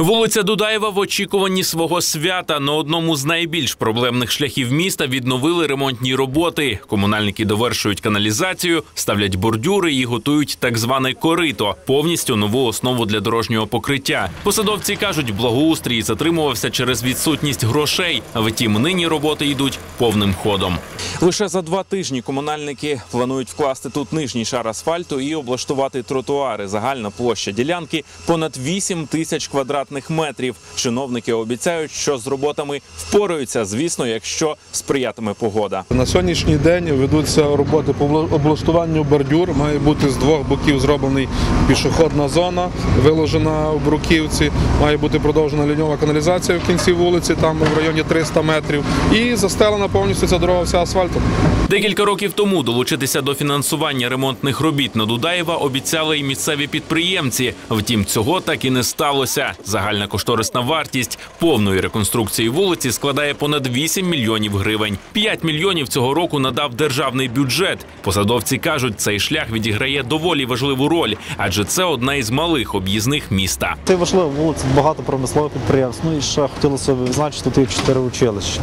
Вулиця Дудаєва в очікуванні свого свята на одному з найбільш проблемних шляхів міста відновили ремонтні роботи. Комунальники довершують каналізацію, ставлять бордюри і готують так зване корито повністю нову основу для дорожнього покриття. Посадовці кажуть, благоустрій затримувався через відсутність грошей. Втім, нині роботи йдуть повним ходом. Лише за два тижні комунальники планують вкласти тут нижній шар асфальту і облаштувати тротуари. Загальна площа ділянки понад 8 тисяч квадратних метрів. Чиновники обіцяють, що з роботами впораються, звісно, якщо сприятиме погода. На сьогоднішній день ведуться роботи по обла- облаштуванню бордюр. Має бути з двох боків зроблений пішохідна зона, виложена в бруківці. Має бути продовжена ліньова каналізація в кінці вулиці, там в районі 300 метрів. І застелена повністю ця дорога вся асфальтом. Декілька років тому долучитися до фінансування ремонтних робіт на Дудаєва обіцяли і місцеві підприємці. Втім, цього так і не сталося. Загальна кошторисна вартість повної реконструкції вулиці складає понад 8 мільйонів гривень. 5 мільйонів цього року надав державний бюджет. Посадовці кажуть, цей шлях відіграє доволі важливу роль, адже це одна із малих об'їзних міста. Це важлива вулиця, багато промислових підприємств. Ну і ще хотілося б відзначити тут чотири училища.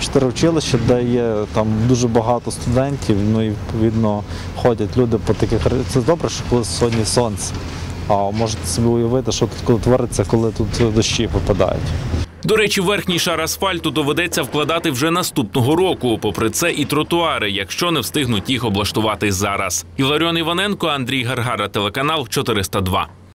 Чотири училища, де є там дуже багато студентів, ну і відповідно ходять люди по таких. Це добре, що коли сьогодні сонце. А можете собі уявити, що тут коли твориться, коли тут дощі випадають. До речі, верхній шар асфальту доведеться вкладати вже наступного року. Попри це, і тротуари, якщо не встигнуть їх облаштувати зараз. Іларіон Іваненко, Андрій Гаргара, телеканал 402.